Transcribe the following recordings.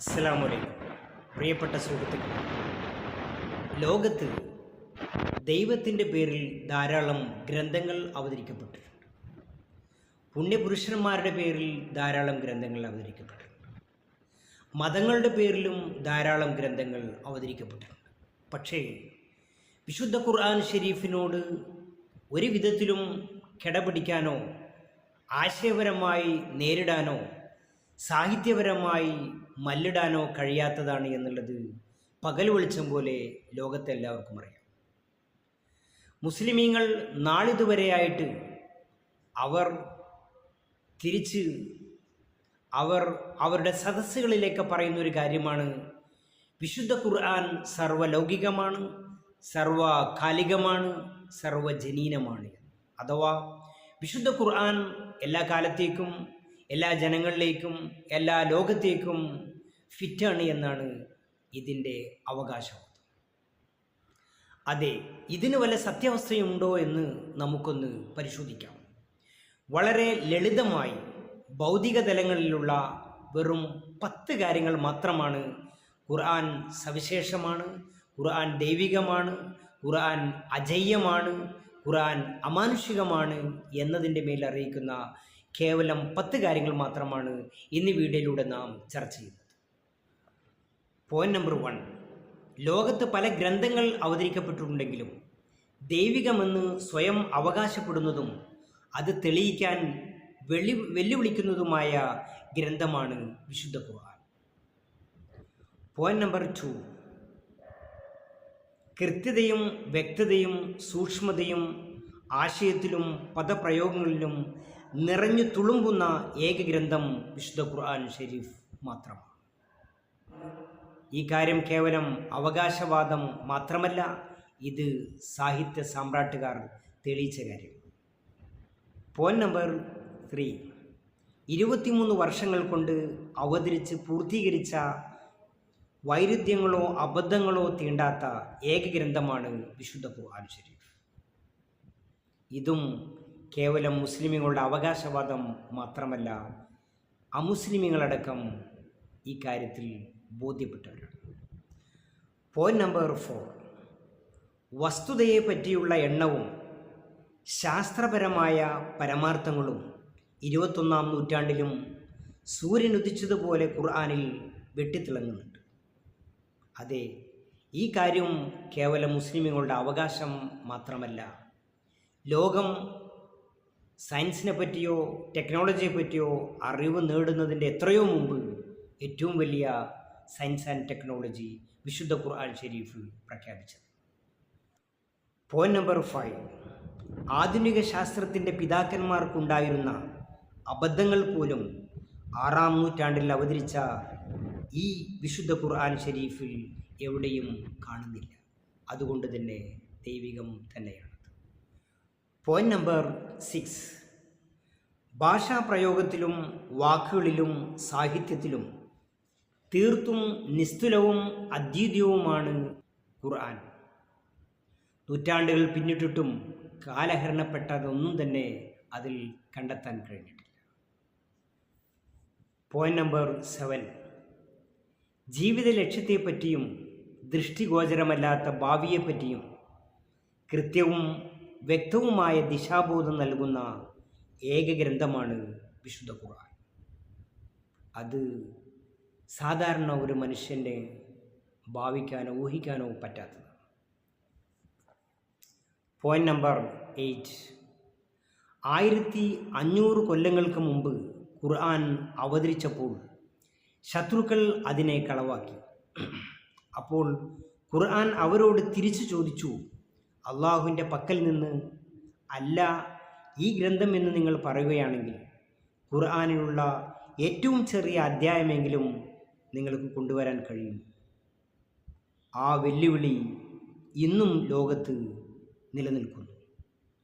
അസ്സലാമലൈക്കും. പ്രിയപ്പെട്ട സുഹൃത്തുക്കൾ ലോകത്ത് ദൈവത്തിന്റെ പേരിൽ ധാരാളം ഗ്രന്ഥങ്ങൾ അവതരിക്കപ്പെട്ടിട്ടുണ്ട്. പുണ്യപുരുഷന്മാരുടെ പേരിൽ ധാരാളം ഗ്രന്ഥങ്ങൾ അവതരിക്കപ്പെട്ടിട്ടുണ്ട്. മതങ്ങളുടെ പേരിലും ധാരാളം ഗ്രന്ഥങ്ങൾ അവതരിക്കപ്പെട്ടിട്ടുണ്ട്. പക്ഷേ വിശുദ്ധ ഖുർആൻ ഷെരീഫിനോട് ഒരു വിധത്തിലും കിടപിടിക്കാനോ ആശയപരമായി നേരിടാനോ സാഹിത്യപരമായി മല്ലിടാനോ കഴിയാത്തതാണ് എന്നുള്ളത് പകൽ വെളിച്ചം പോലെ ലോകത്തെ എല്ലാവർക്കും അറിയാം. മുസ്ലിമീങ്ങൾ നാളിതുവരെയായിട്ട് അവർ തിരിച്ച് അവർ അവരുടെ സദസ്സുകളിലേക്ക് പറയുന്ന ഒരു കാര്യമാണ്. വിശുദ്ധ ഖുർആൻ സർവലൗകികമാണ് സർവകാലികമാണ് സർവജനീനമാണ് അഥവാ വിശുദ്ധ ഖുർആൻ എല്ലാ കാലത്തേക്കും എല്ലാ ജനങ്ങളിലേക്കും എല്ലാ ലോകത്തേക്കും ഫിറ്റാണ് എന്നാണ് ഇതിന്റെ അവകാശം. അതെ ഇതിന് വല്ല സത്യാവസ്ഥയുണ്ടോ എന്ന് നമുക്കൊന്ന് പരിശോധിക്കാം. വളരെ ലളിതമായി ഭൗതിക തലങ്ങളിലുള്ള വെറും പത്ത് കാര്യങ്ങൾ മാത്രമാണ് ഖുർആൻ സവിശേഷമാണ് ഖുർആൻ ദൈവികമാണ് ഖുർആൻ അജയ്യമാണ് ഖുർആൻ അമാനുഷികമാണ് എന്നതിന്റെ മേൽ അറിയിക്കുന്ന കേവലം പത്ത് കാര്യങ്ങൾ മാത്രമാണ് ഇന്ന് വീഡിയോയിലൂടെ നാം ചർച്ച ചെയ്യുന്നത്. പോയിന്റ് നമ്പർ വൺ ലോകത്ത് പല ഗ്രന്ഥങ്ങൾ അവതരിക്കപ്പെട്ടിട്ടുണ്ടെങ്കിലും ദൈവികമെന്ന് സ്വയം അവകാശപ്പെടുന്നതും അത് തെളിയിക്കാൻ വെളി വെല്ലുവിളിക്കുന്നതുമായ ഗ്രന്ഥമാണ് വിശുദ്ധ ഖുർആൻ. പോയിന്റ് നമ്പർ ടു കൃത്യതയും വ്യക്തതയും സൂക്ഷ്മതയും ആശയത്തിലും പദപ്രയോഗങ്ങളിലും നിറഞ്ഞു തുളുമ്പുന്ന ഏക ഗ്രന്ഥം വിശുദ്ധ ഖുർആൻ ഷെരീഫ് മാത്രമാണ്. ഈ കാര്യം കേവലം അവകാശവാദം മാത്രമല്ല ഇത് സാഹിത്യ സാമ്രാട്ടുകാർ തെളിയിച്ച കാര്യം. പോയിന്റ് നമ്പർ ത്രീ ഇരുപത്തിമൂന്ന് വർഷങ്ങൾ കൊണ്ട് അവതരിച്ച് പൂർത്തീകരിച്ച വൈരുദ്ധ്യങ്ങളോ അബദ്ധങ്ങളോ തീണ്ടാത്ത ഏക ഗ്രന്ഥമാണ് വിശുദ്ധ ഖുർആൻ ഷരീഫ് ഇതും കേവലം മുസ്ലിമുകളുടെ അവകാശവാദം മാത്രമല്ല അമുസ്ലിമുകളടക്കം ഈ കാര്യത്തിൽ ബോധ്യപ്പെട്ടവരാണ്. പോയിന്റ് നമ്പർ ഫോർ വസ്തുതയെ പറ്റിയുള്ള എണ്ണവും ശാസ്ത്രപരമായ പരമാർത്ഥങ്ങളും ഇരുപത്തൊന്നാം നൂറ്റാണ്ടിലും സൂര്യൻ ഉദിച്ചതുപോലെ ഖുർആാനിൽ വെട്ടിത്തിളങ്ങുന്നുണ്ട്. അതെ ഈ കാര്യം കേവലം മുസ്ലിമുകളുടെ അവകാശം മാത്രമല്ല ലോകം സയൻസിനെ പറ്റിയോ ടെക്നോളജിയെ പറ്റിയോ അറിവ് നേടുന്നതിന്റെ എത്രയോ മുമ്പ് ഏറ്റവും വലിയ സയൻസ് ആൻഡ് ടെക്നോളജി വിശുദ്ധ ഖുർആൻ ഷെരീഫിൽ പ്രഖ്യാപിച്ചത്. പോയിന്റ് നമ്പർ ഫൈവ് ആധുനിക ശാസ്ത്രത്തിന്റെ പിതാക്കന്മാർക്കുണ്ടായിരുന്ന അബദ്ധങ്ങൾ പോലും ആറാം നൂറ്റാണ്ടിൽ അവതരിച്ച ഈ വിശുദ്ധ ഖുർആൻ ഷെരീഫിൽ എവിടെയും കാണുന്നില്ല. അതുകൊണ്ട് തന്നെ ദൈവികം തന്നെയാണ്. പോയിന്റ് നമ്പർ സിക്സ് ഭാഷാ പ്രയോഗത്തിലും വാക്കുകളിലും സാഹിത്യത്തിലും തീർത്തും നിസ്തുലവും അദ്വിതീയവുമാണ് ഖുർആൻ. നൂറ്റാണ്ടുകൾ പിന്നിട്ടിട്ടും കാലഹരണപ്പെട്ടതൊന്നും തന്നെ അതിൽ കണ്ടെത്താൻ കഴിഞ്ഞിട്ടില്ല. പോയിന്റ് നമ്പർ സെവൻ ജീവിത ലക്ഷ്യത്തെപ്പറ്റിയും ദൃഷ്ടിഗോചരമല്ലാത്ത ഭാവിയെപ്പറ്റിയും കൃത്യവും വ്യക്തവുമായ ദിശാബോധം നൽകുന്ന ഏക ഗ്രന്ഥമാണ് വിശുദ്ധ ഖുർആൻ. അത് സാധാരണ ഒരു മനുഷ്യന്റെ ഭാവിക്കാനോ ഊഹിക്കാനോ പറ്റാത്തത്. പോയിന്റ് നമ്പർ എയ്റ്റ് ആയിരത്തി അഞ്ഞൂറ് കൊല്ലങ്ങൾക്ക് മുമ്പ് ഖുർആൻ അവതരിച്ചപ്പോൾ ശത്രുക്കൾ അതിനെ കളവാക്കി. അപ്പോൾ ഖുർആൻ അവരോട് തിരിച്ചു ചോദിച്ചു അള്ളാഹുവിന്റെ പക്കൽ നിന്ന് അല്ല ഈ ഗ്രന്ഥം എന്ന് നിങ്ങൾ പറയുകയാണെങ്കിൽ ഖുർആാനിലുള്ള ഏറ്റവും ചെറിയ അധ്യായമെങ്കിലും നിങ്ങൾക്ക് കൊണ്ടുവരാൻ കഴിയും. ആ വെല്ലുവിളി ഇന്നും ലോകത്ത് നിലനിൽക്കുന്നു.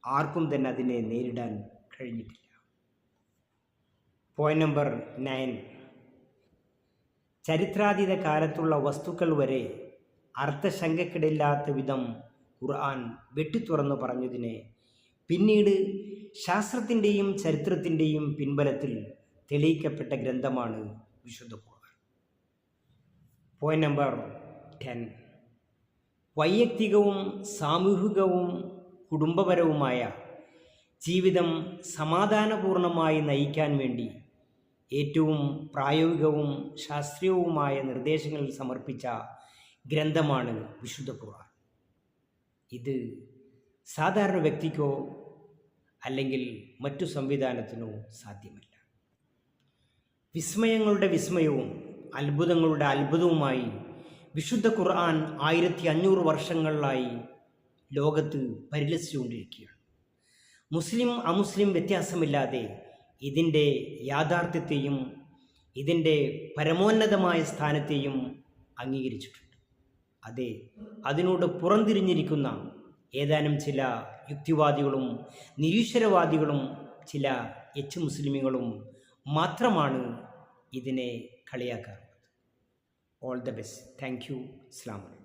ആർക്കും തന്നെ അതിനെ നേരിടാൻ കഴിഞ്ഞിട്ടില്ല. പോയിന്റ് നമ്പർ നയൻ ചരിത്രാതീത കാലത്തുള്ള വസ്തുക്കൾ വരെ അർത്ഥശങ്കക്കിടയില്ലാത്ത വിധം ഖുർആൻ വെട്ടിത്തുറന്നു പറഞ്ഞതിനെ പിന്നീട് ശാസ്ത്രത്തിന്റെയും ചരിത്രത്തിന്റെയും പിൻബലത്തിൽ തെളിയിക്കപ്പെട്ട ഗ്രന്ഥമാണ് വിശുദ്ധ ഖുർആൻ. പോയിന്റ് നമ്പർ ടെൻ വൈയക്തികവും സാമൂഹികവും കുടുംബപരവുമായ ജീവിതം സമാധാനപൂർണമായി നയിക്കാൻ വേണ്ടി ഏറ്റവും പ്രായോഗികവും ശാസ്ത്രീയവുമായ നിർദ്ദേശങ്ങൾ സമർപ്പിച്ച ഗ്രന്ഥമാണ് വിശുദ്ധ ഖുർആൻ. ഇത് സാധാരണ വ്യക്തിക്കോ അല്ലെങ്കിൽ മറ്റു സംവിധാനത്തിനോ സാധ്യമല്ല. വിസ്മയങ്ങളുടെ വിസ്മയവും അത്ഭുതങ്ങളുടെ അത്ഭുതവുമായി വിശുദ്ധ ഖുർആൻ ആയിരത്തി അഞ്ഞൂറ് വർഷങ്ങളിലായി ലോകത്ത് പരിലസിച്ചുകൊണ്ടിരിക്കുകയാണ്. മുസ്ലിം അമുസ്ലിം വ്യത്യാസമില്ലാതെ ഇതിന്റെ യാഥാർത്ഥ്യത്തെയും ഇതിന്റെ പരമോന്നതമായ സ്ഥാനത്തെയും അംഗീകരിച്ചിട്ടുണ്ട്. അതെ അതിനോട് പുറംതിരിഞ്ഞിരിക്കുന്ന ഏതാനും ചില യുക്തിവാദികളും നിരീശ്വരവാദികളും ചില എച്ച് മുസ്ലിമുകളും മാത്രമാണ് ഇതിനെ കളിയാക്കാറുള്ളത് all the best thank you അസ്ലാം വലൈക്കും